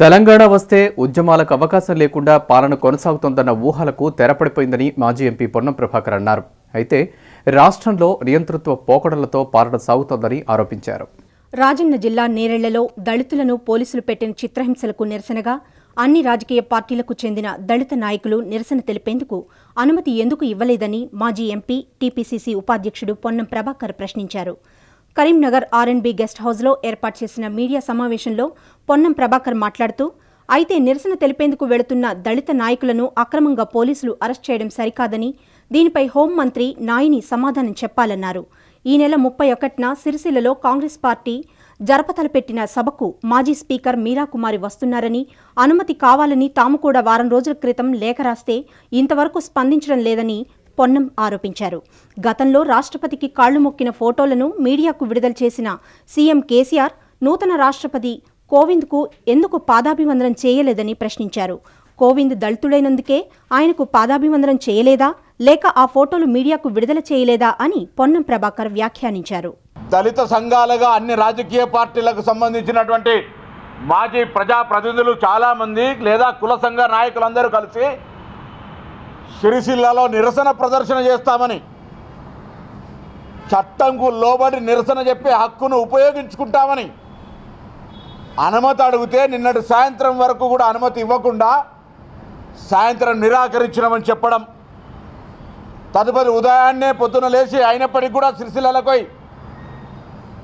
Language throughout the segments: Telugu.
తెలంగాణ వస్తే ఉద్యమాలకు అవకాశం లేకుండా పాలన కొనసాగుతోందన్న ఊహలకు తెరపడిపోయిందని మాజీ ఎంపీ పొన్నం ప్రభాకర్ అన్నారు. అయితే రాష్ట్రంలో నియంతృత్వ పోకడలతో పాలన సాగుతోందని ఆరోపించారు. రాజన్న జిల్లా నేరెళ్ళలో దళితులను పోలీసులు పెట్టిన చిత్రహింసలకు నిరసనగా అన్ని రాజకీయ పార్టీలకు చెందిన దళిత నాయకులు నిరసన తెలిపేందుకు అనుమతి ఎందుకు ఇవ్వలేదని మాజీ ఎంపీ టీపీసీసీ ఉపాధ్యక్షుడు పొన్నం ప్రభాకర్ ప్రశ్నించారు. కరీంనగర్ ఆర్ఎన్బి గెస్ట్ హౌస్లో ఏర్పాటు చేసిన మీడియా సమావేశంలో పొన్నం ప్రభాకర్ మాట్లాడుతూ అయితే నిరసన తెలిపేందుకు వెళుతున్న దళిత నాయకులను అక్రమంగా పోలీసులు అరెస్ట్ చేయడం సరికాదని దీనిపై హోంమంత్రి నాయిని సమాధానం చెప్పాలన్నారు. ఈ నెల ముప్పై ఒకటిన సిరిసిల్లలో కాంగ్రెస్ పార్టీ జరపతలపెట్టిన సభకు మాజీ స్పీకర్ మీరాకుమారి వస్తున్నారని అనుమతి కావాలని తాము కూడా వారం రోజుల క్రితం లేఖ రాస్తే ఇంతవరకు స్పందించడం లేదని పొన్నం ఆరోపించారు. గతంలో రాష్ట్రపతికి కాళ్ళు మొక్కిన ఫోటోలను మీడియాకు విడుదల చేసిన సీఎం కేసీఆర్ నూతన రాష్ట్రపతి కోవింద్కు ఎందుకు పాదాభివందనం చేయలేదని ప్రశ్నించారు. కోవింద్ దళితుడైనందుకే ఆయనకు పాదాభివందనం చేయలేదా లేక ఆ ఫోటోలు మీడియాకు విడుదల చేయలేదా అని పొన్నం ప్రభాకర్ వ్యాఖ్యానించారు. దళిత సంఘాలుగా అన్ని రాజకీయ పార్టీలకు సంబంధించినటువంటి మాజీ ప్రజాప్రతినిధులు చాలామంది లేదా కుల సంఘ నాయకులందరూ కలిసి సిరిసిల్లలో నిరసన ప్రదర్శన చేస్తామని చట్టంకు లోబడి నిరసన చెప్పే హక్కును ఉపయోగించుకుంటామని అనుమతి అడిగితే నిన్నటి సాయంత్రం వరకు కూడా అనుమతి ఇవ్వకుండా సాయంత్రం నిరాకరించినామని చెప్పడం. తదుపరి ఉదయాన్నే పొద్దున లేచి అయినప్పటికీ కూడా సిరిసిల్లకు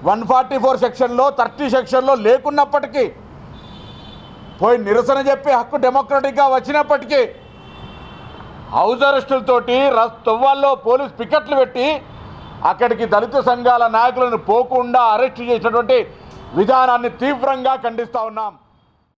వన్ ఫార్టీ ఫోర్ సెక్షన్లో థర్టీ సెక్షన్లో లేకున్నప్పటికీ పోయి నిరసన చెప్పే హక్కు డెమోక్రటిక్గా వచ్చినప్పటికీ హౌస్ అరెస్టులతోటి రస్ తొవ్వాల్లో పోలీస్ పికెట్లు పెట్టి అక్కడికి దళిత సంఘాల నాయకులను పోకుండా అరెస్ట్ చేసినటువంటి విధానాన్ని తీవ్రంగా ఖండిస్తూ ఉన్నాం.